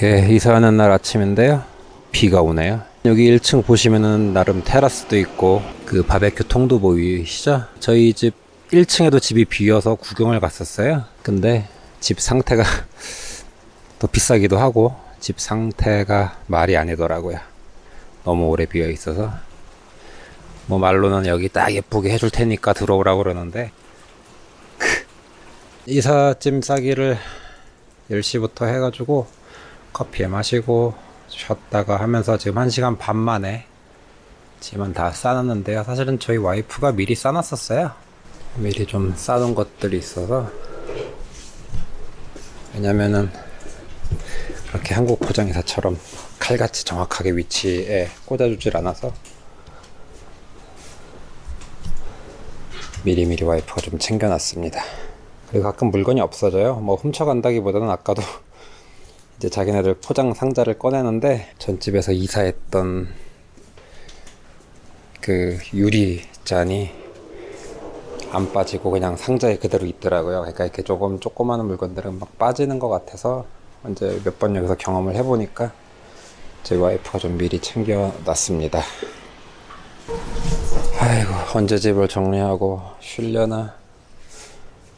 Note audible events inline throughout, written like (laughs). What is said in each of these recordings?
예, 이사하는 날 아침인데요. 비가 오네요. 여기 1층 보시면은 나름 테라스도 있고 그 바베큐 통도 보이시죠? 저희 집 1층에도 집이 비어서 구경을 갔었어요. 근데 집 상태가 (laughs) 더 비싸기도 하고 집 상태가 말이 아니더라고요. 너무 오래 비어 있어서 뭐 말로는 여기 딱 예쁘게 해줄 테니까 들어오라고 그러는데 이삿짐 싸기를 10시부터 해가지고 커피 마시고 쉬었다가 하면서 지금 1시간 반 만에 짐은 다 싸놨는데요. 사실은 저희 와이프가 미리 싸놨었어요. 미리 좀 싸놓은 것들이 있어서 왜냐면은 그렇게 한국 포장이사처럼 칼같이 정확하게 위치에 꽂아주질 않아서 미리미리 와이프가 좀 챙겨놨습니다. 그리고 가끔 물건이 없어져요. 뭐 훔쳐간다기보다는 아까도 이제 자기네들 포장 상자를 꺼내는데 전집에서 이사했던 그 유리 잔이 안 빠지고 그냥 상자에 그대로 있더라고요. 그러니까 이렇게 조금 조그마한 물건들은 막 빠지는 것 같아서 이제 몇 번 여기서 경험을 해보니까 저희 와이프가 좀 미리 챙겨놨습니다. 아이고 언제 집을 정리하고 쉬려나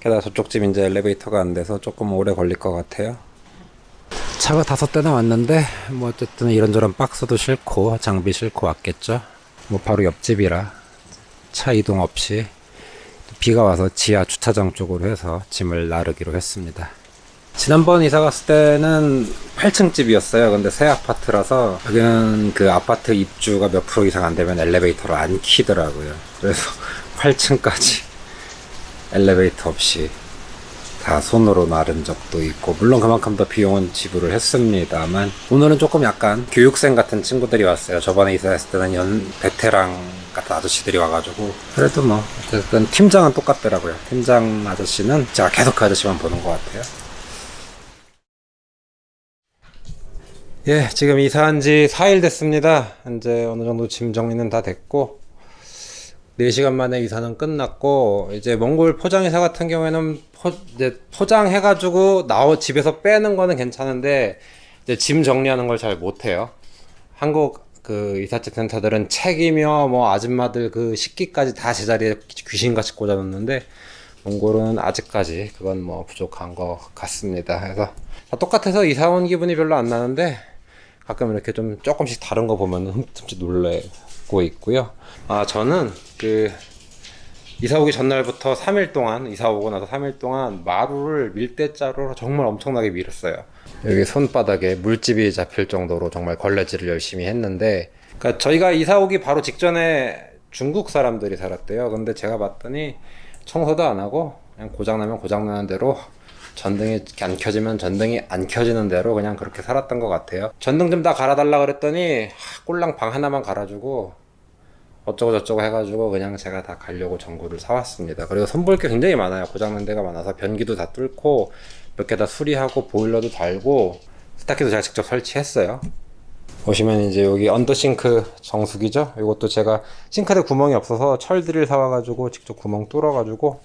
게다가 저쪽 집 이제 엘리베이터가 안 돼서 조금 오래 걸릴 것 같아요. 차가 다섯 대나 왔는데 뭐 어쨌든 이런저런 박스도 싣고 장비 싣고 왔겠죠. 뭐 바로 옆집이라 차 이동 없이 비가 와서 지하 주차장 쪽으로 해서 짐을 나르기로 했습니다. 지난번 이사 갔을 때는 8층 집이었어요. 근데 새 아파트라서 여기는 그 아파트 입주가 몇 프로 이상 안 되면 엘리베이터를 안 키더라고요. 그래서 8층까지 엘리베이터 없이 다 손으로 나른 적도 있고 물론 그만큼 더 비용은 지불을 했습니다만 오늘은 조금 약간 교육생 같은 친구들이 왔어요. 저번에 이사했을 때는 연 베테랑 같은 아저씨들이 와가지고 그래도 뭐 어쨌든 팀장은 똑같더라고요. 팀장 아저씨는 제가 계속 그 아저씨만 보는 것 같아요. 예 지금 이사한 지 4일 됐습니다. 이제 어느 정도 짐 정리는 다 됐고 4시간 만에 이사는 끝났고 이제 몽골 포장 이사 같은 경우에는 포, 이제 포장해가지고 나오 집에서 빼는 거는 괜찮은데 이제 짐 정리하는 걸 잘 못해요. 한국 그 이삿짐 센터들은 책이며 뭐 아줌마들 그 식기까지 다 제자리에 귀신같이 꽂아놓는데 몽골은 아직까지 그건 뭐 부족한 것 같습니다. 그래서 다 똑같아서 이사 온 기분이 별로 안 나는데 가끔 이렇게 좀 조금씩 다른 거 보면 흠칫 놀래 고 있고요. 아 저는 그 이사 오기 전날부터 3일 동안 이사 오고 나서 3일 동안 마루를 밀대자루로 정말 엄청나게 밀었어요. 여기 손바닥에 물집이 잡힐 정도로 정말 걸레질을 열심히 했는데 그러니까 저희가 이사 오기 바로 직전에 중국 사람들이 살았대요. 근데 제가 봤더니 청소도 안 하고 그냥 고장나면 고장나는 대로 전등이 안 켜지면 전등이 안 켜지는 대로 그냥 그렇게 살았던 것 같아요. 전등 좀 다 갈아달라 그랬더니 하, 꼴랑 방 하나만 갈아주고 어쩌고 저쩌고 해가지고 그냥 제가 다 가려고 전구를 사왔습니다. 그리고 선볼 게 굉장히 많아요. 고장난 데가 많아서 변기도 다 뚫고 몇 개 다 수리하고 보일러도 달고 스타키도 제가 직접 설치했어요. 보시면 이제 여기 언더싱크 정수기죠. 이것도 제가 싱크대 구멍이 없어서 철드릴 사와가지고 직접 구멍 뚫어가지고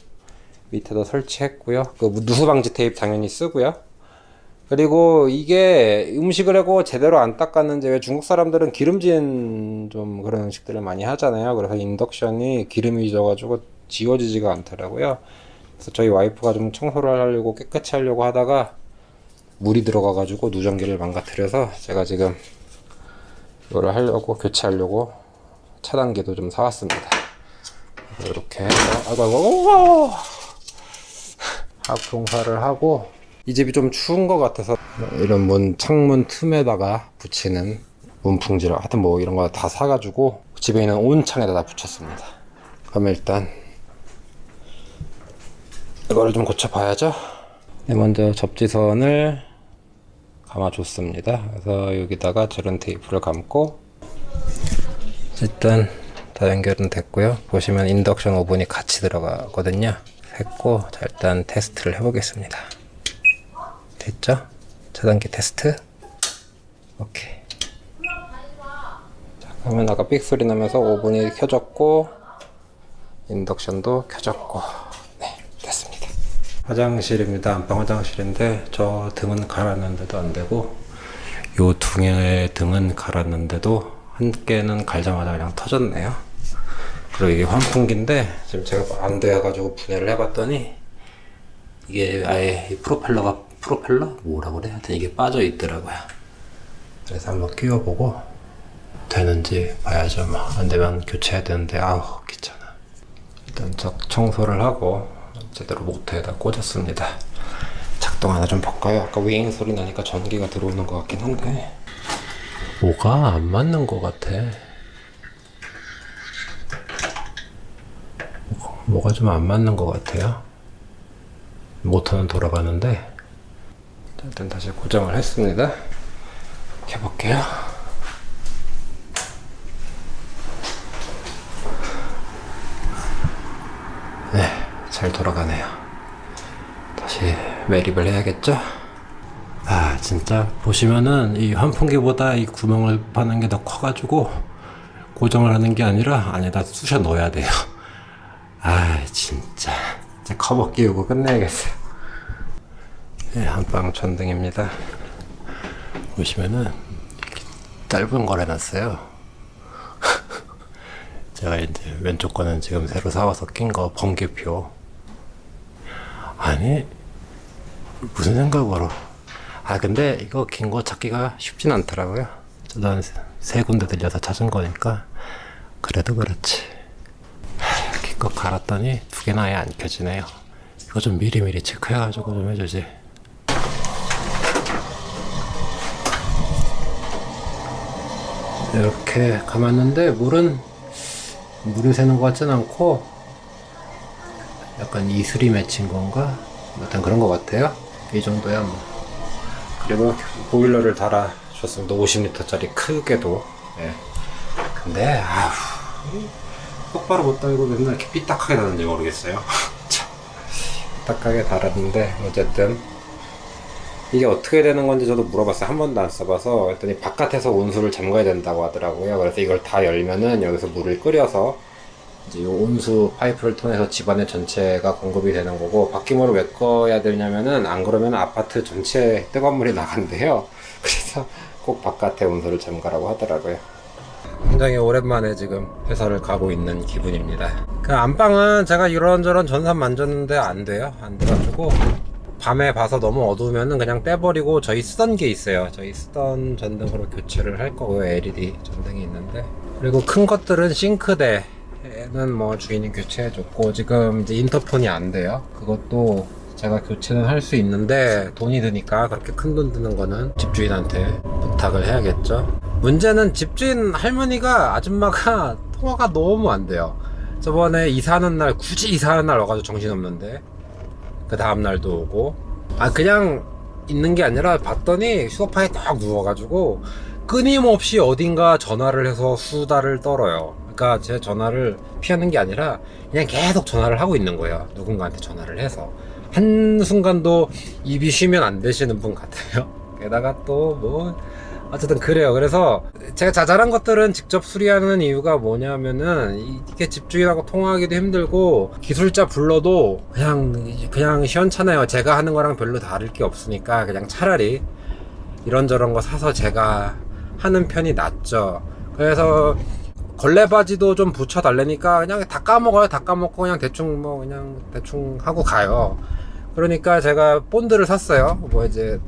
밑에도 설치했고요. 그 누수 방지 테이프 당연히 쓰고요. 그리고 이게 음식을 하고 제대로 안 닦았는지 왜 중국 사람들은 기름진 좀 그런 음식들을 많이 하잖아요. 그래서 인덕션이 기름이 져가지고 지워지지가 않더라고요. 그래서 저희 와이프가 좀 청소를 하려고 깨끗이 하려고 하다가 물이 들어가가지고 누전기를 망가뜨려서 제가 지금 이거를 하려고 교체하려고 차단기도 좀 사왔습니다. 이렇게 해서 아이고 아이고 아이고 (laughs) 합동사를 하고 이 집이 좀 추운 것 같아서 이런 문 창문 틈에다가 붙이는 문풍지를 하여튼 뭐 이런 거 다 사가지고 집에 있는 온 창에다 다 붙였습니다. 그럼 일단 이거를 좀 고쳐봐야죠. 네, 먼저 접지선을 감아줬습니다. 그래서 여기다가 저런 테이프를 감고 일단 다 연결은 됐고요. 보시면 인덕션 오븐이 같이 들어가거든요. 했고 자 일단 테스트를 해보겠습니다. 됐죠? 차단기 테스트. 오케이. 자, 그러면 아까 삑 소리 나면서 오븐이 켜졌고 인덕션도 켜졌고 네 됐습니다. 화장실입니다. 안방 화장실인데 저 등은 갈았는데도 안 되고 요 두 개의 등은 갈았는데도 한 개는 갈자마자 그냥 터졌네요. 그리고 이게 환풍기인데 지금 제가 안 돼가지고 분해를 해봤더니 이게 아예 이 프로펠러가 프로펠러 뭐라고 그래? 하여튼 이게 빠져 있더라고요. 그래서 한번 끼워보고 되는지 봐야죠. 뭐. 안 되면 교체해야 되는데 아우 귀찮아. 일단 적 청소를 하고 제대로 모터에다 꽂았습니다. 작동 하나 좀 볼까요? 아까 윙 소리 나니까 전기가 들어오는 것 같긴 한데 뭐가 안 맞는 것 같아. 뭐- 뭐가 좀 안 맞는 것 같아요. 모터는 돌아가는데 자, 일단 다시 고정을 했습니다. 켜볼게요. 네, 잘 돌아가네요. 다시 매립을 해야겠죠? 아, 진짜 보시면은 이 환풍기보다 이 구멍을 파는 게 더 커가지고 고정을 하는 게 아니라 안에다 쑤셔 넣어야 돼요. 아, 진짜. 이제 커버 끼우고 끝내야겠어요. 네, 한방 전등입니다. 보시면은 짧은 걸 해놨어요. (laughs) 제가 이제 왼쪽 거는 지금 새로 사와서 낀 거 번개표. 아니 무슨 생각으로? 아 근데 이거 긴 거 찾기가 쉽진 않더라고요. 저도 한 세 군데 들려서 찾은 거니까 그래도 그렇지. 기껏 갈았더니 두 개나 아예 안 켜지네요. 이거 좀 미리미리 체크해가지고 좀 해주지. 이렇게 감았는데 물은 물을 새는 것 같진 않고 약간 이슬이 맺힌 건가? 일단 그런 것 같아요. 이 정도야 뭐. 그리고 보일러를 달아줬습니다. 50리터짜리 크게도. 예. 근데 아휴 똑바로 못 달고 맨날 이렇게 삐딱하게 다는지 모르겠어요. (laughs) 참, 삐딱하게 달았는데 어쨌든 이게 어떻게 되는 건지 저도 물어봤어요. 한 번도 안 써봐서 했더니 바깥에서 온수를 잠가야 된다고 하더라고요. 그래서 이걸 다 열면은 여기서 물을 끓여서 이제 이 온수 파이프를 통해서 집안의 전체가 공급이 되는 거고 바퀴물을 왜 꺼야 되냐면은 안 그러면 아파트 전체에 뜨거운 물이 나간대요. (laughs) 그래서 꼭 바깥에 온수를 잠가라고 하더라고요. 굉장히 오랜만에 지금 회사를 가고 있는 기분입니다. 그 안방은 제가 이런저런 전산 만졌는데 안 돼요. 안 돼가지고 밤에 봐서 너무 어두우면은 그냥 떼버리고 저희 쓰던 게 있어요. 저희 쓰던 전등으로 교체를 할 거고요. LED 전등이 있는데 그리고 큰 것들은 싱크대는 뭐 주인이 교체해줬고 지금 이제 인터폰이 안 돼요. 그것도 제가 교체는 할 수 있는데 돈이 드니까 그렇게 큰 돈 드는 거는 집주인한테 부탁을 해야겠죠. 문제는 집주인 할머니가 아줌마가 (laughs) 통화가 너무 안 돼요. 저번에 이사하는 날 굳이 이사하는 날 와가지고 정신없는데 그 다음 날도 오고 아 그냥 있는 게 아니라 봤더니 소파에 딱 누워가지고 끊임없이 어딘가 전화를 해서 수다를 떨어요. 그러니까 제 전화를 피하는 게 아니라 그냥 계속 전화를 하고 있는 거예요. 누군가한테 전화를 해서 한 순간도 입이 쉬면 안 되시는 분 같아요. (laughs) 게다가 또뭐 어쨌든 그래요. 그래서 제가 자잘한 것들은 직접 수리하는 이유가 뭐냐면은 이게 집주인하고 통화하기도 힘들고 기술자 불러도 그냥 그냥 시원찮아요. 제가 하는 거랑 별로 다를 게 없으니까 그냥 차라리 이런저런 거 사서 제가 하는 편이 낫죠. 그래서 걸레 바지도 좀 붙여 달래니까 그냥 다 까먹어요. 다 까먹고 그냥 대충 뭐 그냥 대충 하고 가요. 그러니까 제가 본드를 샀어요. 뭐 이제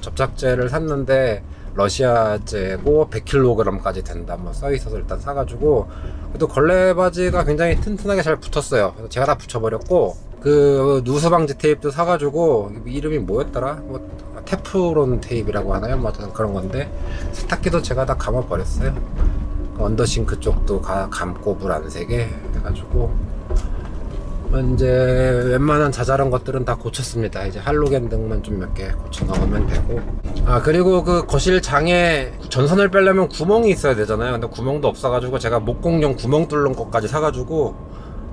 접착제를 샀는데 러시아제고 100kg까지 된다 뭐 써 있어서 일단 사가지고 그래도 걸레 바지가 굉장히 튼튼하게 잘 붙었어요. 그래서 제가 다 붙여버렸고 그 누수 방지 테이프도 사가지고 이름이 뭐였더라? 뭐 테프론 테이프라고 하나요? 뭐 그런 건데 세탁기도 제가 다 감아버렸어요. 그 언더싱크 쪽도 가, 감고 물 안 새게 해가지고 이제 웬만한 자잘한 것들은 다 고쳤습니다. 이제 할로겐 등만 좀 몇 개 고쳐 넣으면 되고. 아 그리고 그 거실 장에 전선을 빼려면 구멍이 있어야 되잖아요. 근데 구멍도 없어가지고 제가 목공용 구멍 뚫는 것까지 사가지고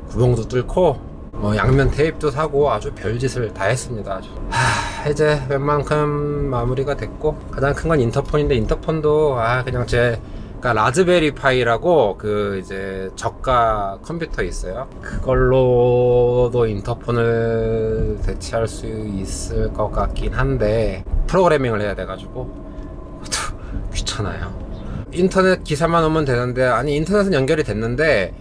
구멍도 뚫고 뭐 양면 테이프도 사고 아주 별짓을 다 했습니다. 아주. 하, 이제 웬만큼 마무리가 됐고 가장 큰 건 인터폰인데 인터폰도 아 그냥 제 그러니까 라즈베리 파이라고 그 이제 저가 컴퓨터 있어요. 그걸로도 인터폰을 대체할 수 있을 것 같긴 한데 프로그래밍을 해야 돼가지고 (laughs) 귀찮아요. 인터넷 기사만 오면 되는데 아니 인터넷은 연결이 됐는데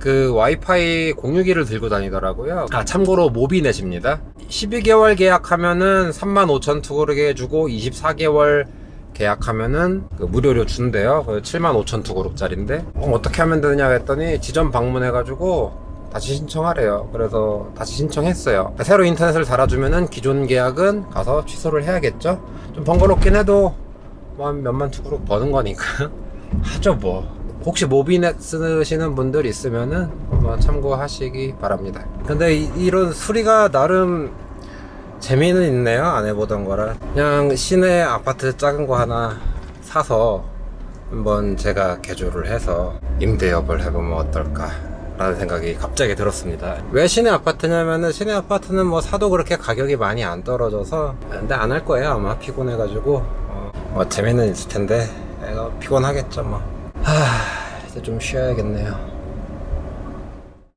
그 와이파이 공유기를 들고 다니더라고요. 아 참고로 모비넷입니다. 12개월 계약하면은 35,000 투구르게 해주고 24개월 계약하면은 그 무료로 준대요. 75,000 투구르짜리인데 어, 어떻게 하면 되느냐 했더니 지점 방문해가지고 다시 신청하래요. 그래서 다시 신청했어요. 새로 인터넷을 달아주면은 기존 계약은 가서 취소를 해야겠죠. 좀 번거롭긴 해도 뭐한 몇만 투구로 버는 거니까 (laughs) 하죠 뭐. 혹시 모비넷 쓰시는 분들 있으면은 한번 참고하시기 바랍니다. 근데 이, 런 수리가 나름 재미는 있네요. 안 해보던 거라. 그냥 시내 아파트 작은 거 하나 사서 한번 제가 개조를 해서 임대업을 해보면 어떨까. 라는 생각이 갑자기 들었습니다. 왜 시내 아파트냐면은 시내 아파트는 뭐 사도 그렇게 가격이 많이 안 떨어져서 근데 안 할 거예요 아마 피곤해 가지고 어, 뭐 재미는 있을 텐데 피곤하겠죠 뭐. 하 이제 좀 쉬어야겠네요.